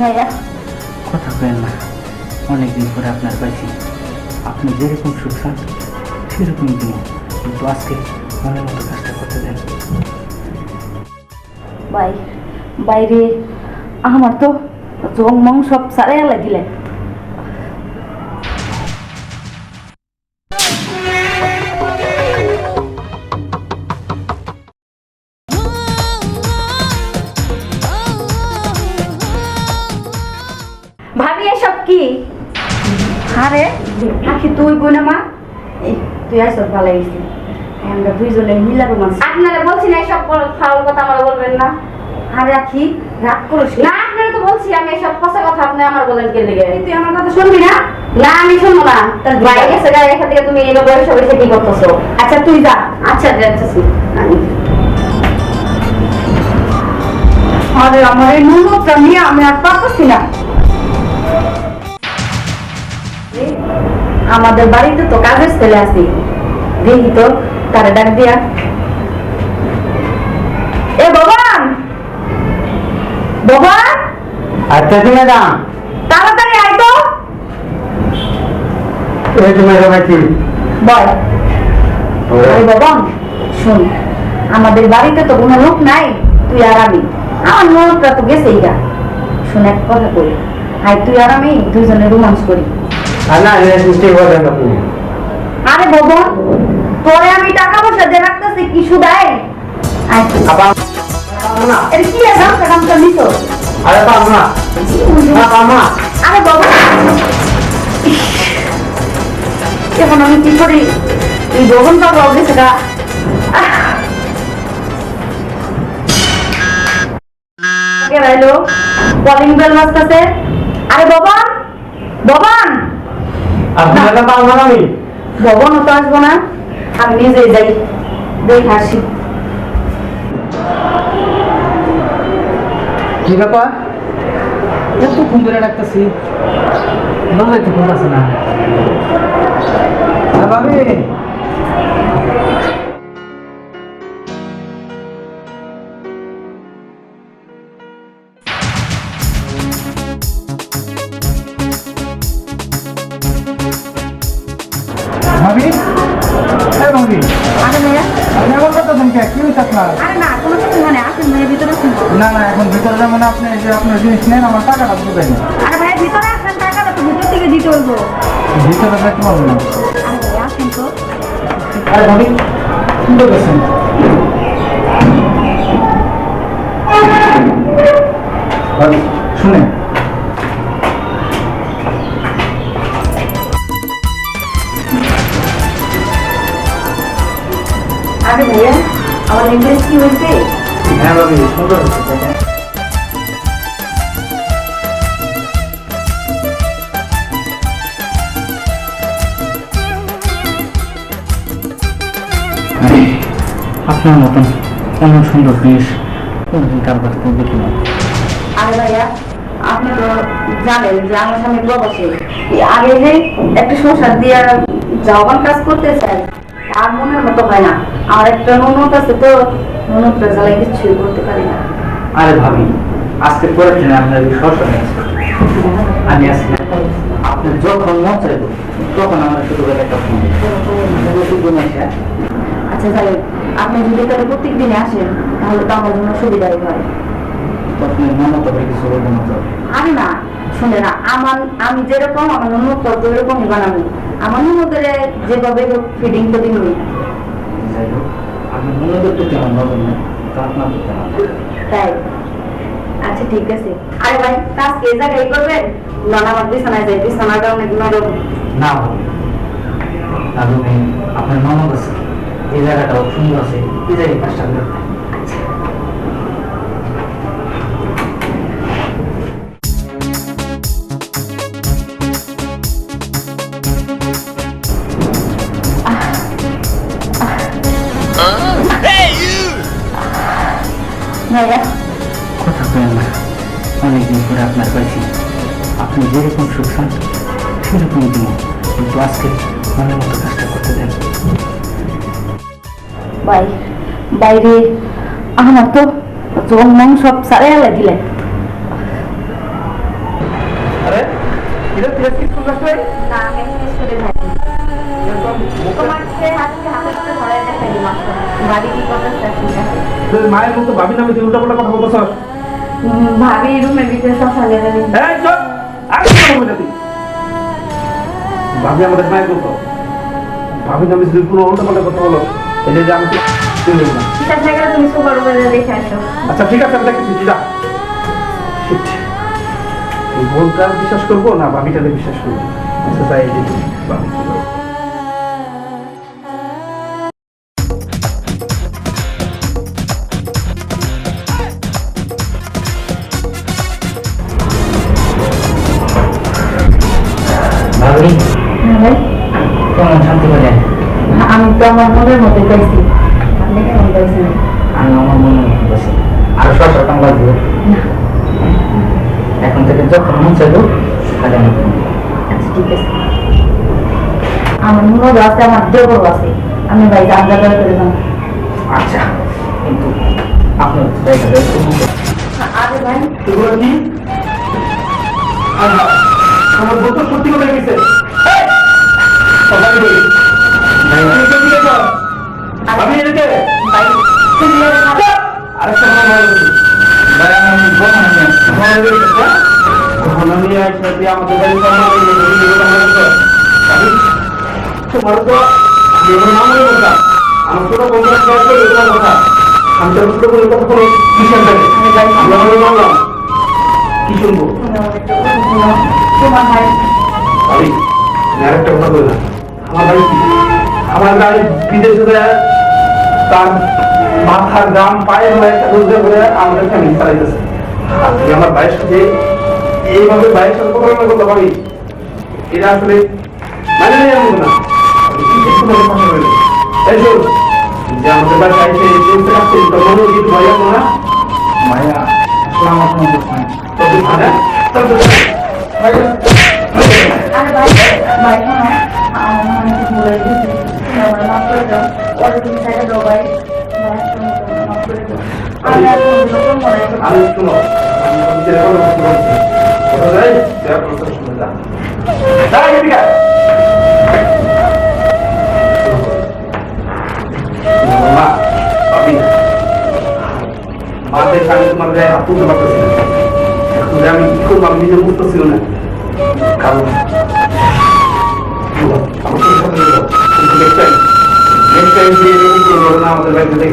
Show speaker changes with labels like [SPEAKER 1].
[SPEAKER 1] ভাইয়া।
[SPEAKER 2] কথা কেন না অনেকদিন পরে আপনার পাইছি। আপনি যেরকম সুখ চান সেরকম দিন। কিন্তু আজকে মনের মতো কাজটা করতে দেন।
[SPEAKER 1] ভাই বাইরে আমার তো জং মং সব সারাইয়া লাগিলেন। এই তুই আসব ভালো হয়েছে আমরা দুইজনে মিলা রোমান্স
[SPEAKER 3] আপনারা বলছি না এসব ফাউল কথা আমার বলবেন না।
[SPEAKER 1] আরে আখি রাগ করিস
[SPEAKER 3] না। আপনারা তো বলছি আমি এসব পচা কথা আপনি আমার বলেন কে লেগে।
[SPEAKER 1] তুই আমার কথা শুনবি না?
[SPEAKER 3] না আমি শুনব না।
[SPEAKER 1] তাহলে
[SPEAKER 3] বাইরে গেছে গায়ে এখান থেকে তুমি এলো বয়স হয়েছে কি করতেছো?
[SPEAKER 1] আচ্ছা তুই যা।
[SPEAKER 3] আচ্ছা যাচ্ছি।
[SPEAKER 1] আরে আমার এই নুনটা নিয়ে আমি আর পারতেছি না। আমাদের বাড়িতে তো কাজের ছেলে আছে। দেখি তো তারে ডাক দিয়া। এ ভগবান! ভগবান!
[SPEAKER 2] আচ্ছা তুমি ম্যাডাম।
[SPEAKER 1] তাড়াতাড়ি আয় তো।
[SPEAKER 2] এই
[SPEAKER 1] বল। ভগবান শোন আমাদের বাড়িতে তো কোনো লোক নাই তুই আর আমি। আমার লোকটা তো গেছেই গা। শোন এক কথা কই। আয় তুই আর আমি দুজনে রোমান্স করি।
[SPEAKER 2] আর না আপনি।
[SPEAKER 1] আরে ভগবান তোরে আমি টাকা পয়সা দিয়ে রাখতেছি কি সুদাই আয়।
[SPEAKER 2] আবার না
[SPEAKER 1] এটা কি আছে?
[SPEAKER 2] আরে পাবো না না
[SPEAKER 1] আরে বাবা। এখন আমি কি করি? এই ভবন পাবো গেছে গা রাইলো। Calling bell বাজতেছে। আরে ভবন ভবন
[SPEAKER 2] আপনি পাবো না আমি।
[SPEAKER 1] ভবনও তো আসব না। আমি নিজেই যাই দেখে আসি।
[SPEAKER 2] কি ব্যাপার? এত ফোন ধরে ডাকতেছি দরজায় তো ফোন আছে না। ভাবি হয়েছে আপনার
[SPEAKER 1] আরে না মানে
[SPEAKER 2] না না এখন ভিতরে যাবেন আপনি আপনার জিনিস নেন আমার টাকাটা দেবেন
[SPEAKER 1] আরে ভাইয়া ভিতরে আসেন টাকাটা তো ভিতর থেকে দিতে হইবো।
[SPEAKER 2] ভিতরে না।
[SPEAKER 1] আসেন তো।
[SPEAKER 2] আরে ভাবি ভাবি আপনার মতন এমন সুন্দর জিনিস কোনদিন কার কাছ থেকে দেখি না
[SPEAKER 1] আরে ভাইয়া, আপনি তো জানেন যে আমার স্বামী প্রবাসী। আগে যে একটা সংসার দিয়ে যাওয়ার কাজ করতে চাই তার মনের মতো হয় না। আমার একটা ননদ আছে তো ননদটা জ্বালাই কিছুই করতে পারি না।
[SPEAKER 2] আরে ভাবি আজকে পরের দিনে আপনার এই সরকার আমি আজকে আপনি যখন মন চাইব তখন আমার শুধু একটা ফোন
[SPEAKER 1] আচ্ছা হোক, আপনি যদি তাহলে প্রত্যেক দিনে আসেন তাহলে তো আমার জন্য সুবিধাই হয়।
[SPEAKER 2] আপনি মন মতো কিছু বলবেন
[SPEAKER 1] আরে না শুনে না আমার আমি যেরকম আমার এরকমই বানাবো। আমার যেভাবে ফিডিং তো দিনই
[SPEAKER 2] যাই হোক আপনি মনে করতে কেমন বলবেন না আপনার করতে না
[SPEAKER 1] তাই? আচ্ছা ঠিক আছে। আরে ভাই কাজ কে জায়গায় করবেন? না না আমার বিছানায় যাই বিছানাটা অনেক নরম
[SPEAKER 2] না দাদু আপনার ননদ আছে এই জায়গাটাও সুন্দর আছে এই জায়গায় কাজটা করবেন।
[SPEAKER 1] ভাইয়া।
[SPEAKER 2] কথা বলেন না অনেকদিন পরে আপনার পাইছি। আপনি যেরকম সুখ চান সেরকমই দিন। কিন্তু আজকে মনের মতো কাজটা করতে দেন।
[SPEAKER 1] ভাই বাইরে আমার তো জং মং সব
[SPEAKER 3] সারে আলা দিলেন। আরে এটা তুই কি করলাস না
[SPEAKER 4] আমি মায়ের মতো ভাবি নামে তুই উল্টাপাল্টা কথা
[SPEAKER 3] উম, ভাবি
[SPEAKER 4] এই কথা তুই ভাবি আমাদের মায়ের মতো ভাবি নামে যদি কোনো উল্টাপাল্টা কথা বলো এই যে আমি
[SPEAKER 3] রুমে
[SPEAKER 4] আচ্ছা ঠিক আছে আমি যা. বিশ্বাস করব না ভাবিটাকে বিশ্বাস করব। আচ্ছা তাই। ভাবি
[SPEAKER 1] ভাই
[SPEAKER 2] কেমন শান্তি করে
[SPEAKER 1] আমি তো আমার মনের মতো পাইছি আপনি কেমন পাইছেন
[SPEAKER 2] আমি আমার মনে মতো বসে আরও শশা টাং লাগবে এখন থেকে যখন মন চাইব তাহলে আমি
[SPEAKER 1] আচ্ছা ঠিক আছে। আমার আছে আমার দেবর আছে। আমি ভাই করে করে
[SPEAKER 2] আচ্ছা কিন্তু আপনার জায়গা
[SPEAKER 1] আরে ভাই।
[SPEAKER 4] এগুলো কি? আমার বোন সত্যি কথা গেছে! সবাই বলি তো আরেকটা কথা তো।
[SPEAKER 2] আমি
[SPEAKER 4] এদিকে কথা। ভাবি, তোমার তো নাম হয়ে আমার ছোট বন্ধুরা কথা আমি তো ছোট কথা কোনো কিসের
[SPEAKER 1] আমি
[SPEAKER 4] বললাম কি শুনব
[SPEAKER 1] তোমার ভাই
[SPEAKER 4] আমি আরেকটা কথা বললাম আমার কি? আমার ভাই বিদেশে তার মাথার গ্রাম পায়ে হয়ে একটা রোজগার করে আমাদের ফ্যামিলি চালাইতেছে আপনি আমার ভাইয়ের সাথে এইভাবে ভাইয়ের সাথে প্রতারণা করতে পারি এটা আসলে মানে নেই এমন না? এই শোন, যে আমাদের মনে হয়
[SPEAKER 2] আসলে আমার
[SPEAKER 1] মনে হয় শোনো আমি আর কোনোদিনও মনে না।
[SPEAKER 4] আমি আমি শুনে। মা তোমার গায়ে হাত কি করব, আমি নিজে বুঝতেছিল না কারণ আমার সাথে সাথে যেত। কিন্তু next time, next time যে এরকম কোনো ঘটনা আমাদের বাড়িতে